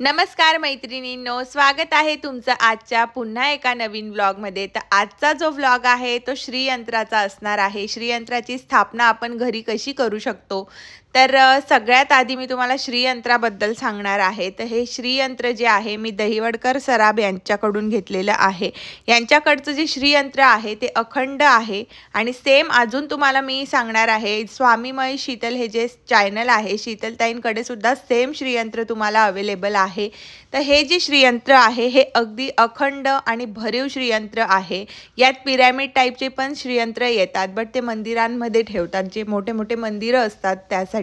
नमस्कार मैत्रिणींनो स्वागत आहे तुमचं आजच्या पुन्हा एका नवीन व्लॉगमध्ये तर आजचा जो व्लॉग आहे तो श्रीयंत्राचा असणार आहे. श्रीयंत्राची स्थापना आपण घरी कशी करू शकतो? तर सगळ्यात आधी मी तुम्हाला श्रीयंत्राबद्दल सांगणार आहे. तर हे श्रीयंत्र जे आहे मी दहिवडकर सराब यांच्याकडून घेतलेलं आहे. यांच्याकडचं जे श्रीयंत्र आहे ते अखंड आहे आणि सेम अजून तुम्हाला मी सांगणार आहे स्वामीमय शीतल हे जे चॅनल आहे शीतलताईंकडे सुद्धा सेम श्रीयंत्र तुम्हाला अवेलेबल आहे. तर हे जे श्रीयंत्र आहे हे अगदी अखंड आणि भरीव श्रीयंत्र आहे. यात पिरॅमिड टाईपचे पण श्रीयंत्र येतात बट ते मंदिरांमध्ये ठेवतात. जे मोठे मोठे मंदिरं असतात त्यासाठी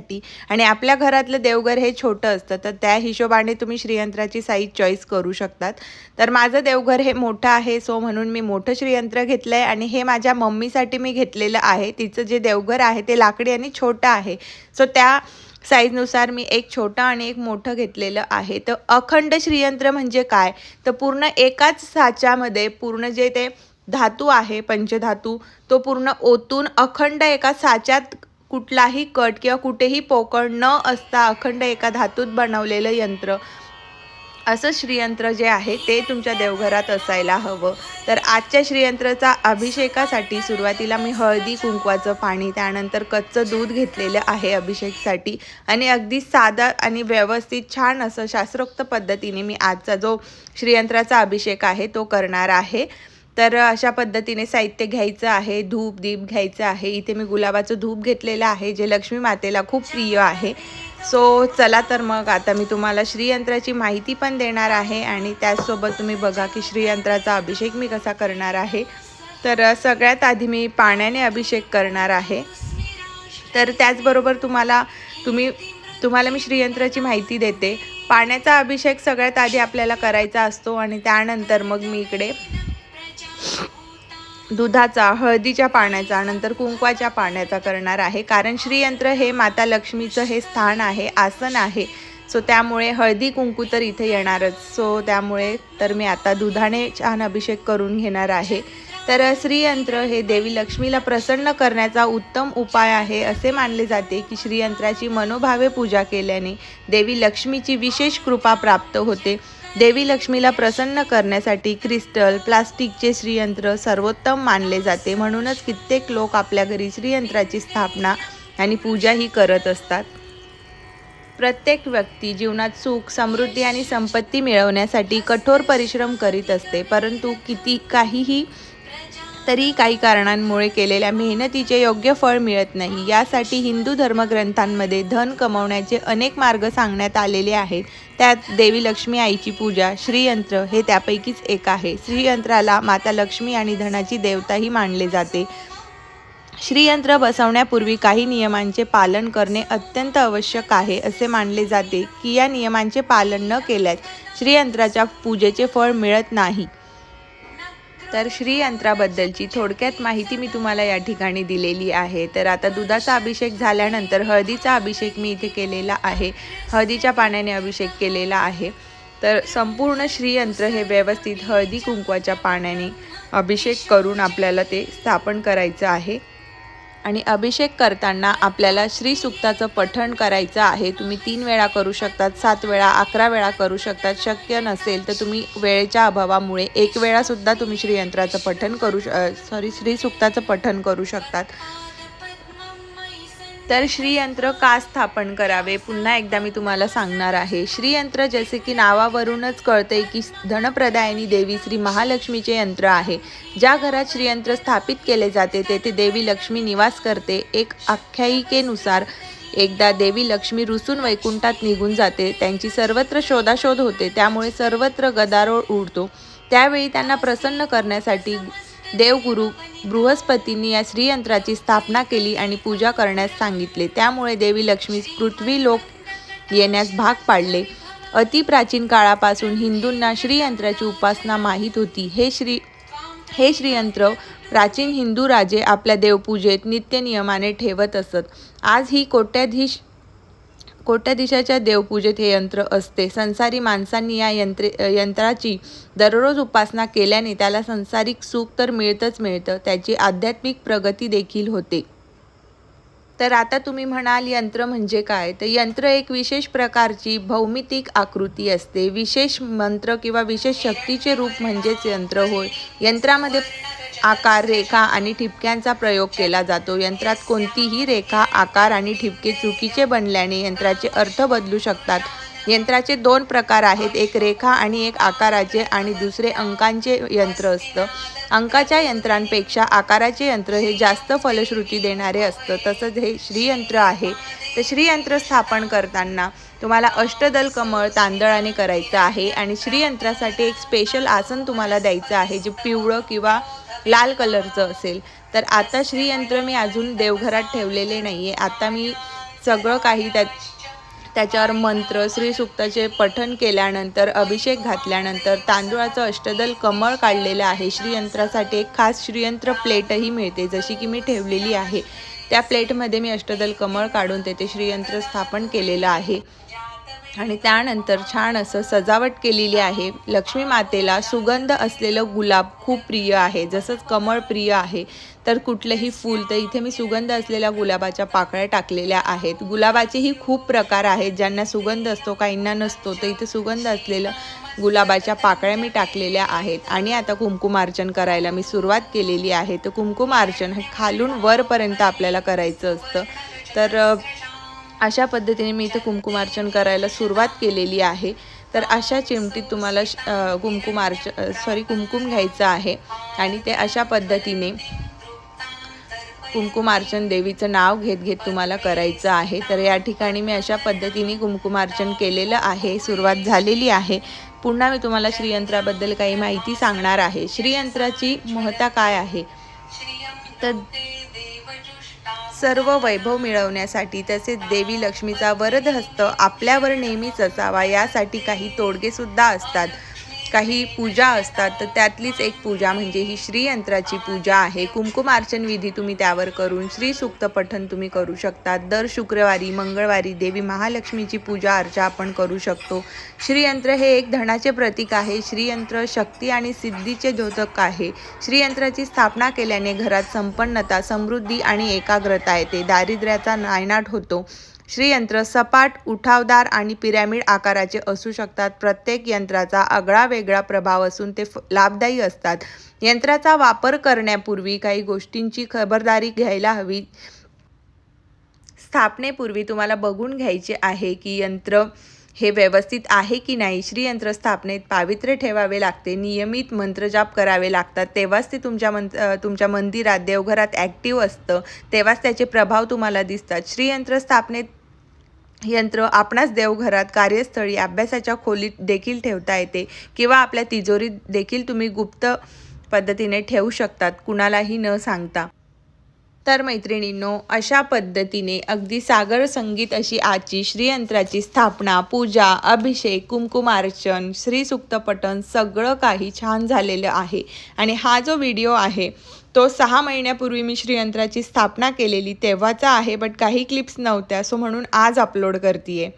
आणि आपल्या घरातलं देवघर हे छोटं असतं तर त्या हिशोबाने तुम्ही श्रीयंत्राची साईज चॉईस करू शकतात. तर माझं देवघर हे मोठं आहे सो म्हणून मी मोठं श्रीयंत्र घेतलं आहे आणि हे माझ्या मम्मीसाठी मी घेतलेलं आहे. तिचं जे देवघर आहे ते लाकडी आणि छोटं आहे. सो त्या साईजनुसार मी एक छोटं आणि एक मोठं घेतलेलं आहे. तर अखंड श्रीयंत्र म्हणजे काय? तर पूर्ण एकाच साच्यामध्ये पूर्ण जे ते धातू आहे पंचधातू तो पूर्ण ओतून अखंड एका साच्यात कुठलाही कट किंवा कुठेही पोकळ न असता अखंड एका धातूत बनवलेलं यंत्र. असं श्रीयंत्र जे आहे ते तुमच्या देवघरात असायला हवं. तर आजच्या श्रीयंत्राचा अभिषेकासाठी सुरुवातीला मी हळदी कुंकवाचं पाणी त्यानंतर कच्चं दूध घेतलेलं आहे अभिषेकसाठी. आणि अगदी साधा आणि व्यवस्थित छान असं शास्त्रोक्त पद्धतीने मी आजचा जो श्रीयंत्राचा अभिषेक आहे तो करणार आहे. तर अशा पद्धतीने साहित्य घ्यायचं आहे धूप दीप घ्यायचं आहे. इथे मी गुलाबाचं धूप घेतलेलं आहे जे लक्ष्मी मातेला खूप प्रिय आहे. सो चला तर मग आता मी तुम्हाला श्रीयंत्राची माहिती पण देणार आहे आणि त्याचसोबत तुम्ही बघा की श्रीयंत्राचा अभिषेक मी कसा करणार आहे. तर सगळ्यात आधी मी पाण्याने अभिषेक करणार आहे. तर त्याचबरोबर तुम्हाला तुम्ही तुम्हाला मी श्रीयंत्राची माहिती देते. पाण्याचा अभिषेक सगळ्यात आधी आपल्याला करायचा असतो आणि त्यानंतर मग मी इकडे दुधाचा हळदीच्या पाण्याचा नंतर कुंकवाच्या पाण्याचा करणार आहे. कारण श्रीयंत्र हे माता लक्ष्मीचं हे स्थान आहे आसन आहे. सो त्यामुळे हळदी कुंकू तर इथे येणारच. सो त्यामुळे तर मी आता दुधाने छान अभिषेक करून घेणार आहे. तर श्रीयंत्र हे देवी लक्ष्मीला प्रसन्न करण्याचा उत्तम उपाय आहे. असे मानले जाते की श्रीयंत्राची मनोभावे पूजा केल्याने देवी लक्ष्मीची विशेष कृपा प्राप्त होते. देवी लक्ष्मीला प्रसन्न करण्यासाठी क्रिस्टल प्लास्टिकचे श्रीयंत्र सर्वोत्तम मानले जाते. म्हणूनच कित्येक लोक आपल्या घरी श्रीयंत्राची स्थापना आणि पूजाही करत असतात. प्रत्येक व्यक्ती जीवनात सुख समृद्धी आणि संपत्ती मिळवण्यासाठी कठोर परिश्रम करीत असते. परंतु किती काहीही तरी काही कारणांमुळे केलेल्या मेहनतीचे योग्य फळ मिळत नाही. यासाठी हिंदू धर्मग्रंथांमध्ये धन कमवण्याचे अनेक मार्ग सांगण्यात आलेले आहेत. त्यात देवी लक्ष्मी आईची पूजा श्रीयंत्र हे त्यापैकीच एक आहे. श्रीयंत्राला माता लक्ष्मी आणि धनाची देवताही मानले जाते. श्रीयंत्र बसवण्यापूर्वी काही नियमांचे पालन करणे अत्यंत आवश्यक आहे असे मानले जाते की या नियमांचे पालन न केल्यास श्रीयंत्राच्या पूजेचे फळ मिळत नाही. तर श्रीयंत्राबद्दलची थोडक्यात माहिती मी तुम्हाला या ठिकाणी दिलेली आहे. तर आता दुधाचा अभिषेक झाल्यानंतर हळदीचा अभिषेक मी इथे केलेला आहे. हळदीच्या पाण्याने अभिषेक केलेला आहे. तर संपूर्ण श्रीयंत्र हे व्यवस्थित हळदी कुंकवाच्या पाण्याने अभिषेक करून आपल्याला ते स्थापन करायचं आहे. आणि अभिषेक करताना आपल्याला श्रीसुक्ताचं पठण करायचं आहे. तुम्ही तीन वेळा करू शकतात सात वेळा अकरा वेळा करू शकतात. शक्य नसेल तर तुम्ही वेळेच्या अभावामुळे एक वेळासुद्धा तुम्ही श्रीयंत्राचं पठण करू श सॉरी श्रीसुक्ताचं पठण करू शकतात. तर श्रीयंत्र का स्थापन करावे? पुन्हा एकदा मी तुम्हाला सांगणार आहे. श्रीयंत्र जसे की नावावरूनच कळते की धनप्रदायिनी देवी श्री महालक्ष्मीचे यंत्र आहे. ज्या घरात श्रीयंत्र स्थापित केले जाते तेथे देवी लक्ष्मी निवास करते. एक आख्यायिकेनुसार एकदा देवी लक्ष्मी रुसून वैकुंठात निघून जाते. त्यांची सर्वत्र शोधाशोध होते. त्यामुळे सर्वत्र गदारोळ उडतो. त्यावेळी त्यांना प्रसन्न करण्यासाठी देवगुरु बृहस्पतींनी या श्रीयंत्राची स्थापना केली आणि पूजा करण्यास सांगितले. त्यामुळे देवी लक्ष्मी पृथ्वी लोक येण्यास भाग पाडले. अतिप्राचीन काळापासून हिंदूंना श्रीयंत्राची उपासना माहीत होती. हे श्री हे श्रीयंत्र प्राचीन हिंदू राजे आपल्या देवपूजेत नित्य नियमाने ठेवत असत. आज ही कोट्याधीश कोट्याधीशाच्या देवपूजेत हे यंत्र असते. संसारी माणसांनी या यंत्रे यंत्राची दररोज उपासना केल्याने त्याला संसारिक सुख तर मिळतंच मिळतं. त्याची आध्यात्मिक प्रगती देखील होते. तर आता तुम्ही म्हणाल यंत्र म्हणजे काय? तर यंत्र एक विशेष प्रकारची भौमितिक आकृती असते. विशेष मंत्र किंवा विशेष शक्तीचे रूप म्हणजेच यंत्र होय. यंत्रामध्ये आकार रेखा आणि ठिपक्यांचा प्रयोग केला जातो. यंत्रात कोणतीही रेखा आकार आणि ठिपके चुकीचे बनल्याने यंत्राचे अर्थ बदलू शकतात. यंत्राचे दोन प्रकार आहेत. एक रेखा आणि एक आकाराचे आणि दुसरे अंकांचे यंत्र असतं. अंकाच्या यंत्रांपेक्षा आकाराचे यंत्र हे जास्त फलश्रुती देणारे असतं. तसंच हे श्रीयंत्र आहे. तर श्रीयंत्र स्थापन करताना तुम्हाला अष्टदल कमळ तांदळाने करायचं आहे. आणि श्रीयंत्रासाठी एक स्पेशल आसन तुम्हाला द्यायचं आहे जे पिवळं किंवा लाल कलरचं असेल. तर आता श्रीयंत्र मी अजून देवघरात ठेवलेले नाही आहे आता मी सगळं काही त्या त्याच्यावर मंत्र श्रीसुक्ताचे पठण केल्यानंतर अभिषेक घातल्यानंतर तांदूळाचं अष्टदल कमळ काढलेलं आहे. श्रीयंत्रासाठी एक खास श्रीयंत्र प्लेटही मिळते जशी की मी ठेवलेली आहे. त्या प्लेटमध्ये मी अष्टदल कमळ काढून तेथे श्रीयंत्र स्थापन केलेलं आहे. आणि त्यानंतर छान असं सजावट केलेली आहे. लक्ष्मी मातेला सुगंध असलेलं गुलाब खूप प्रिय आहे. जसंच कमळ प्रिय आहे तर कुठलंही फूल तर इथे मी सुगंध असलेल्या गुलाबाच्या पाकळ्या टाकलेल्या आहेत. गुलाबाचेही खूप प्रकार आहेत. ज्यांना सुगंध असतो काहींना नसतो तर इथे सुगंध असलेलं गुलाबाच्या पाकळ्या मी टाकलेल्या आहेत. आणि आता कुंकुमार्चन करायला मी सुरुवात केलेली आहे. तर कुंकुमार्चन हे खालून वरपर्यंत आपल्याला करायचं असतं. तर अशा पद्धतीने मी इथं कुंकुमार्चन करायला सुरुवात केलेली आहे. तर अशा चिमटीत तुम्हाला कुंकुमार्च सॉरी कुमकुम घ्यायचं आहे आणि ते अशा पद्धतीने कुंकुमार्चन देवीचं नाव घेत घेत तुम्हाला करायचं आहे. तर या ठिकाणी मी अशा पद्धतीने कुंकुमार्चन केलेलं आहे सुरुवात झालेली आहे. पुन्हा मी तुम्हाला श्रीयंत्राबद्दल काही माहिती सांगणार आहे. श्रीयंत्राची महत्ता काय आहे? तर सर्व वैभव मिळवण्यासाठी तसेच देवी लक्ष्मीचा वरदहस्त आपल्यावर नेहमीच असावा यासाठी काही तोडगेसुद्धा असतात. काही पूजा असतात तर त्यातलीच एक पूजा म्हणजे ही श्रीयंत्राची पूजा आहे. कुंकुमार्चन विधी तुम्ही त्यावर करून श्री सुक्त पठन तुम्ही करू शकता दर शुक्रवारी मंगळवारी देवी महालक्ष्मीची पूजा अर्चा आपण करू शकतो. श्रीयंत्र हे एक धनाचे प्रतीक आहे. श्रीयंत्र शक्ती आणि सिद्धीचे द्योतक आहे. श्रीयंत्राची स्थापना केल्याने घरात संपन्नता समृद्धी आणि एकाग्रता येते. दारिद्र्याचा नायनाट होतो. श्रीयंत्र सपाट उठावदार आणि पिरॅमिड आकाराचे असू शकतात. प्रत्येक यंत्राचा आगळा वेगळा प्रभाव असून ते लाभदायी असतात. यंत्राचा वापर करण्यापूर्वी काही गोष्टींची खबरदारी घ्यायला हवी. स्थापनेपूर्वी तुम्हाला बघून घ्यायचे आहे की यंत्र हे व्यवस्थित आहे की नाही. श्रीयंत्र स्थापनेत पावित्र्य ठेवावे लागते. नियमित मंत्रजाप करावे लागतात. तेव्हाच ते तुमच्या मं तुमच्या मंदिरात देवघरात ॲक्टिव्ह असतं. तेव्हाच त्याचे प्रभाव तुम्हाला दिसतात. श्रीयंत्र स्थापनेत यंत्र आपणास देवघरात कार्यस्थळी अभ्यासाच्या खोलीत देखील ठेवता येते किंवा आपल्या तिजोरीत देखील तुम्ही गुप्त पद्धतीने ठेवू शकतात कुणालाही न सांगता. तर मैत्रिणींनो अशा पद्धतीने अगदी सागर संगीत अशी आजची श्रीयंत्राची स्थापना पूजा अभिषेक कुमकुमार्चन श्रीसुक्तपठण सगळं काही छान झालेलं आहे. आणि हा जो व्हिडिओ आहे तो सहा महिन्यापूर्वी मी श्रीयंत्राची स्थापना केलेली तेव्हाचा आहे बट काही क्लिप्स नव्हत्या सो म्हणून आज अपलोड करते आहे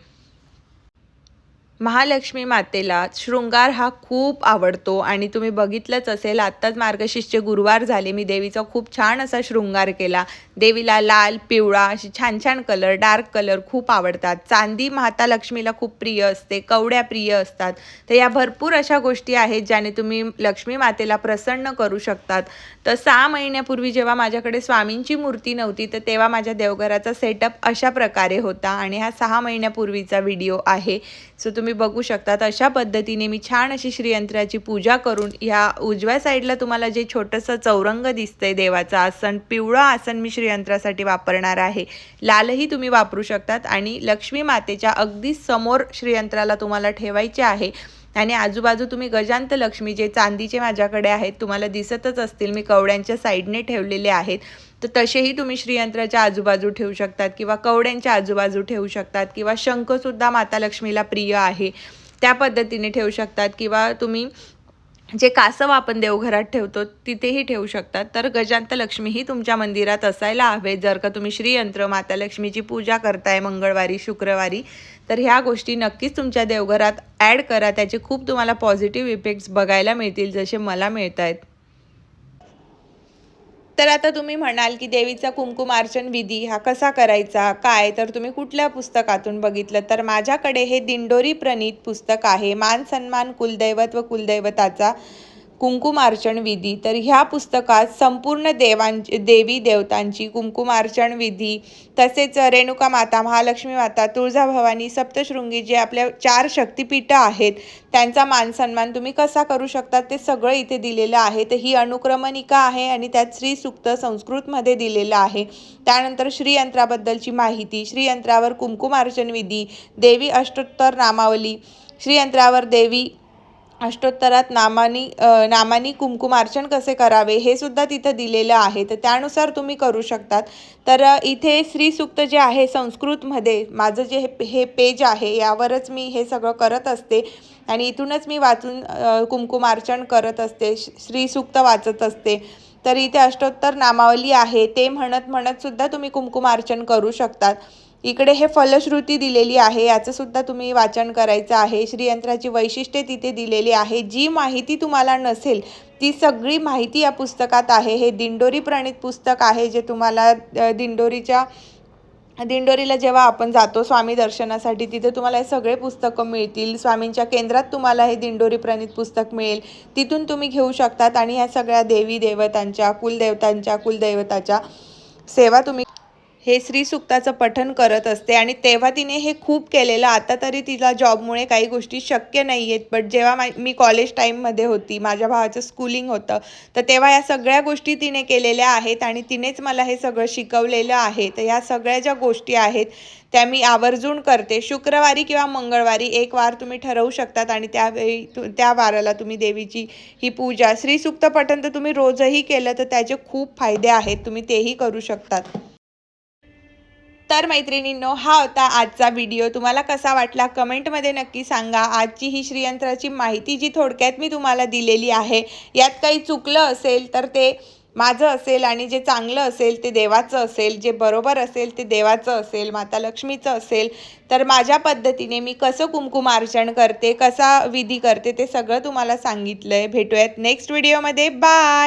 महालक्ष्मी मातेला शृंगार हा खूप आवडतो आणि तुम्ही बघितलंच असेल आत्ताच मार्गशीर्षचे गुरुवार झाले मी देवीचा खूप छान असा शृंगार केला. देवीला लाल पिवळा अशी छान छान कलर डार्क कलर खूप आवडतात. चांदी माता लक्ष्मीला खूप प्रिय असते कवड्या प्रिय असतात. तर या भरपूर अशा गोष्टी आहेत ज्याने तुम्ही लक्ष्मी मातेला प्रसन्न करू शकतात. तर सहा महिन्यापूर्वी जेव्हा माझ्याकडे स्वामींची मूर्ती नव्हती तर तेव्हा माझ्या देवघराचा सेटअप अशा प्रकारे होता आणि हा सहा महिन्यापूर्वीचा व्हिडिओ आहे. सो तुम्ही बघू शकतात अशा पद्धतीने मी छान अशी श्रीयंत्राची पूजा करून ह्या उजव्या साईडला तुम्हाला जे छोटंसं चौरंग दिसतंय देवाचं आसन पिवळं आसन मी श्रीयंत्रासाठी वापरणार आहे. लालही तुम्ही वापरू शकतात आणि लक्ष्मी मातेच्या अगदी समोर श्रीयंत्राला तुम्हाला ठेवायचे आहे. आणि आजूबाजू तुम्ही गजांत लक्ष्मी जे चांदीचे माझ्याकडे आहेत तुम्हाला दिसतच असतील. मी कवड्यांच्या साईडने ठेवलेले आहेत. तर तसेही तुम्ही श्रीयंत्राच्या आजूबाजू ठेवू शकतात किंवा कवड्यांच्या आजूबाजू ठेवू शकतात किंवा शंखसुद्धा माता लक्ष्मीला प्रिय आहे त्या पद्धतीने ठेवू शकतात किंवा तुम्ही जे कासव आपण देवघरात ठेवतो तिथेही ठेवू शकतात. तर गजांत लक्ष्मीही तुमच्या मंदिरात असायला हवे. जर का तुम्ही श्रीयंत्र माता लक्ष्मीची पूजा करताय मंगळवारी शुक्रवारी तर ह्या गोष्टी नक्कीच तुमच्या देवघरात ॲड करा. त्याचे खूप तुम्हाला पॉझिटिव्ह इफेक्ट्स बघायला मिळतील जसे मला मिळत आहेत तर आता तुम्ही म्हणाल की देवीचा कुंकुमार्चन विधी हा कसा करायचा? काय? तर तुम्ही कुठल्या पुस्तकातून बघितलं? तर माझ्याकडे हे दिंडोरी प्रणीत पुस्तक आहे. मान सन्मान कुलदैवत व कुलदैवताचा कुंकुमार्चन विधी तर ह्या पुस्तकात संपूर्ण देवांची देवी देवतांची कुंकुमार्चन विधी तसेच रेणुका माता महालक्ष्मी माता तुळजाभवानी सप्तशृंगी जे आपल्या चार शक्तिपीठं आहेत त्यांचा मानसन्मान तुम्ही कसा करू शकता ते सगळं इथे दिलेलं आहे. तर ही अनुक्रमणिका आहे आणि त्यात श्रीसुक्त संस्कृतमध्ये दिलेलं आहे. त्यानंतर श्रीयंत्राबद्दलची माहिती श्रीयंत्रावर कुंकुमार्चन विधी देवी अष्टोत्तर नामावली श्रीयंत्रावर देवी अष्टोत्तरात नामानी नामानी कुंकुमार्चन कसे करावे हे सुद्धा तिथं दिलेलं आहे. तर त्यानुसार तुम्ही करू शकतात. तर इथे श्रीसुक्त जे आहे संस्कृतमध्ये माझं जे हे पेज आहे यावरच मी हे सगळं करत असते. आणि इथूनच मी वाचून कुंकुमार्चन करत असते श्रीसुक्त वाचत असते. तर इथे अष्टोत्तर नामावली आहे ते म्हणत म्हणत सुद्धा तुम्ही कुंकुमार्चन करू शकतात. इकडे हे फलश्रुती दिलेली आहे याचं सुद्धा तुम्ही वाचन करायचं आहे. श्रीयंत्राची वैशिष्ट्ये तिथे दिलेली आहे. जी माहिती तुम्हाला नसेल ती सगळी माहिती या पुस्तकात आहे. हे दिंडोरी प्रणित पुस्तक आहे जे तुम्हाला दिंडोरीच्या दिंडोरीला जेव्हा आपण जातो स्वामी दर्शनासाठी तिथे तुम्हाला हे सगळे पुस्तकं मिळतील. स्वामींच्या केंद्रात तुम्हाला हे दिंडोरी प्रणित पुस्तक मिळेल. तिथून तुम्ही घेऊ शकतात. आणि ह्या सगळ्या देवी देवतांच्या कुलदेवतांच्या कुलदैवताच्या सेवा तुम्ही हे श्रीसुक्ताचं पठन करत असते आणि तेव्हा तिने हे खूप केलेलं. आता तरी तिला जॉबमुळे काही गोष्टी शक्य नाही आहेत बट जेव्हा मा मी कॉलेज टाईममध्ये होती माझ्या भावाचं स्कूलिंग होतं तर तेव्हा या सगळ्या गोष्टी तिने केलेल्या आहेत आणि तिनेच मला हे सगळं शिकवलेलं आहे. तर ह्या सगळ्या ज्या गोष्टी आहेत त्या मी आवर्जून करते. शुक्रवारी किंवा मंगळवारी एक वार तुम्ही ठरवू शकतात आणि त्यावेळी त्या वाराला तुम्ही देवीची ही पूजा. श्रीसुक्त पठण तर तुम्ही रोजही केलं तर त्याचे खूप फायदे आहेत. तुम्ही तेही करू शकतात. तर मैत्रिणींनो हा होता आजचा व्हिडिओ तुम्हाला कसा वाटला कमेंटमध्ये नक्की सांगा. आजची ही श्रीयंत्राची माहिती जी थोडक्यात मी तुम्हाला दिलेली आहे यात काही चुकलं असेल तर ते माझं असेल आणि जे चांगलं असेल ते देवाचं असेल जे बरोबर असेल ते देवाचं असेल माता लक्ष्मीचं असेल तर माझ्या पद्धतीने मी कसं कुंकुमार्चन करते कसा विधी करते ते सगळं तुम्हाला सांगितलं आहे भेटूयात नेक्स्ट व्हिडिओमध्ये बाय